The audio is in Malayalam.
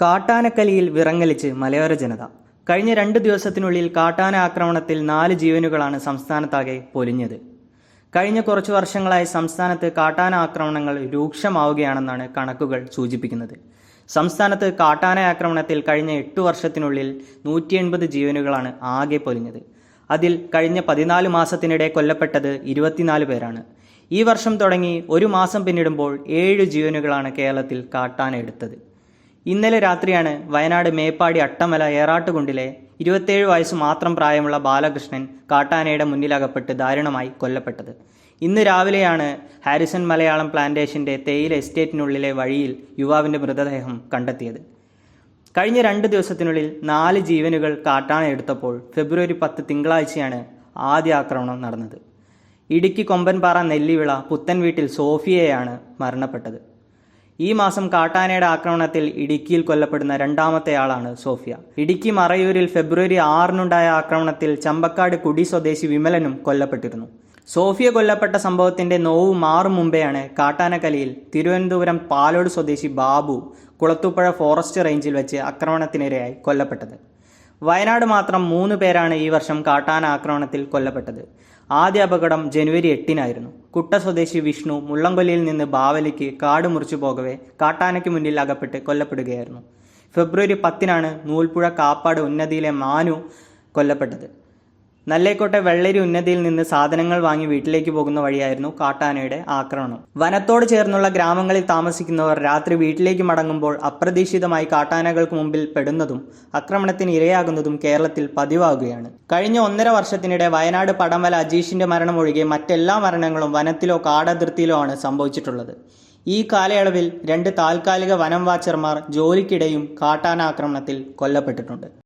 കാട്ടാനക്കലിയിൽ വിറങ്ങലിച്ച് മലയോര ജനത. കഴിഞ്ഞ രണ്ട് ദിവസത്തിനുള്ളിൽ കാട്ടാന ആക്രമണത്തിൽ നാല് ജീവനുകളാണ് സംസ്ഥാനത്താകെ പൊലിഞ്ഞത്. കഴിഞ്ഞ കുറച്ചു വർഷങ്ങളായി സംസ്ഥാനത്ത് കാട്ടാന ആക്രമണങ്ങൾ രൂക്ഷമാവുകയാണെന്നാണ് കണക്കുകൾ സൂചിപ്പിക്കുന്നത്. സംസ്ഥാനത്ത് കാട്ടാന ആക്രമണത്തിൽ കഴിഞ്ഞ എട്ടു വർഷത്തിനുള്ളിൽ നൂറ്റി എൺപത് ജീവനുകളാണ് ആകെ പൊലിഞ്ഞത്. അതിൽ കഴിഞ്ഞ പതിനാല് മാസത്തിനിടെ കൊല്ലപ്പെട്ടത് ഇരുപത്തിനാല് പേരാണ്. ഈ വർഷം തുടങ്ങി ഒരു മാസം പിന്നിടുമ്പോൾ ഏഴ് ജീവനുകളാണ് കേരളത്തിൽ കാട്ടാന എടുത്തത്. ഇന്നലെ രാത്രിയാണ് വയനാട് മേപ്പാടി അട്ടമല ഏറാട്ടുകുണ്ടിലെ ഇരുപത്തേഴ് വയസ്സ് മാത്രം പ്രായമുള്ള ബാലകൃഷ്ണൻ കാട്ടാനയുടെ മുന്നിലകപ്പെട്ട് ദാരുണമായി കൊല്ലപ്പെട്ടത്. ഇന്ന് രാവിലെയാണ് ഹാരിസൺ മലയാളം പ്ലാന്റേഷന്റെ തേയില എസ്റ്റേറ്റിനുള്ളിലെ വഴിയിൽ യുവാവിന്റെ മൃതദേഹം കണ്ടെത്തിയത്. കഴിഞ്ഞ രണ്ട് ദിവസത്തിനുള്ളിൽ നാല് ജീവനുകൾ കാട്ടാന എടുത്തപ്പോൾ ഫെബ്രുവരി പത്ത് തിങ്കളാഴ്ചയാണ് ആദ്യ ആക്രമണം നടന്നത്. ഇടുക്കി കൊമ്പൻപാറ നെല്ലിവിള പുത്തൻ വീട്ടിൽ സോഫിയയാണ് മരണപ്പെട്ടത്. ഈ മാസം കാട്ടാനയുടെ ആക്രമണത്തിൽ ഇടുക്കിയിൽ കൊല്ലപ്പെടുന്ന രണ്ടാമത്തെ ആളാണ് സോഫിയ. ഇടുക്കി മറയൂരിൽ ഫെബ്രുവരി ആറിനുണ്ടായ ആക്രമണത്തിൽ ചമ്പക്കാട് കുടി സ്വദേശി വിമലനും കൊല്ലപ്പെട്ടിരുന്നു. സോഫിയ കൊല്ലപ്പെട്ട സംഭവത്തിന്റെ നോവ് മാറും മുമ്പെയാണ് കാട്ടാനക്കലിയിൽ തിരുവനന്തപുരം പാലോട് സ്വദേശി ബാബു കുളത്തൂപ്പുഴ ഫോറസ്റ്റ് റേഞ്ചിൽ വെച്ച് ആക്രമണത്തിനിരയായി കൊല്ലപ്പെട്ടത്. വയനാട് മാത്രം മൂന്ന് പേരാണ് ഈ വർഷം കാട്ടാന ആക്രമണത്തിൽ കൊല്ലപ്പെട്ടത്. ആദ്യ അപകടം ജനുവരി എട്ടിനായിരുന്നു. കുട്ട സ്വദേശി വിഷ്ണു മുള്ളംകൊല്ലിയിൽ നിന്ന് ബാവലിക്ക് കാട് മുറിച്ചു പോകവെ കാട്ടാനയ്ക്ക് മുന്നിൽ അകപ്പെട്ട് കൊല്ലപ്പെടുകയായിരുന്നു. ഫെബ്രുവരി പത്തിനാണ് നൂൽപ്പുഴ കാപ്പാട് ഉന്നതിയിലെ മാനു കൊല്ലപ്പെട്ടത്. നല്ലേക്കോട്ടെ വെള്ളരി ഉന്നതിയിൽ നിന്ന് സാധനങ്ങൾ വാങ്ങി വീട്ടിലേക്ക് പോകുന്ന വഴിയായിരുന്നു കാട്ടാനയുടെ ആക്രമണം. വനത്തോട് ചേർന്നുള്ള ഗ്രാമങ്ങളിൽ താമസിക്കുന്നവർ രാത്രി വീട്ടിലേക്ക് മടങ്ങുമ്പോൾ അപ്രതീക്ഷിതമായി കാട്ടാനകൾക്ക് മുമ്പിൽ പെടുന്നതും ആക്രമണത്തിന് ഇരയാകുന്നതും കേരളത്തിൽ പതിവാകുകയാണ്. കഴിഞ്ഞ ഒന്നര വർഷത്തിനിടെ വയനാട് പടമല അജീഷിന്റെ മരണം ഒഴികെ മറ്റെല്ലാ മരണങ്ങളും വനത്തിലോ കാടതിർത്തിയിലോ ആണ് സംഭവിച്ചിട്ടുള്ളത്. ഈ കാലയളവിൽ രണ്ട് താൽക്കാലിക വനം വാച്ചർമാർ ജോലിക്കിടെയും കാട്ടാന ആക്രമണത്തിൽ കൊല്ലപ്പെട്ടിട്ടുണ്ട്.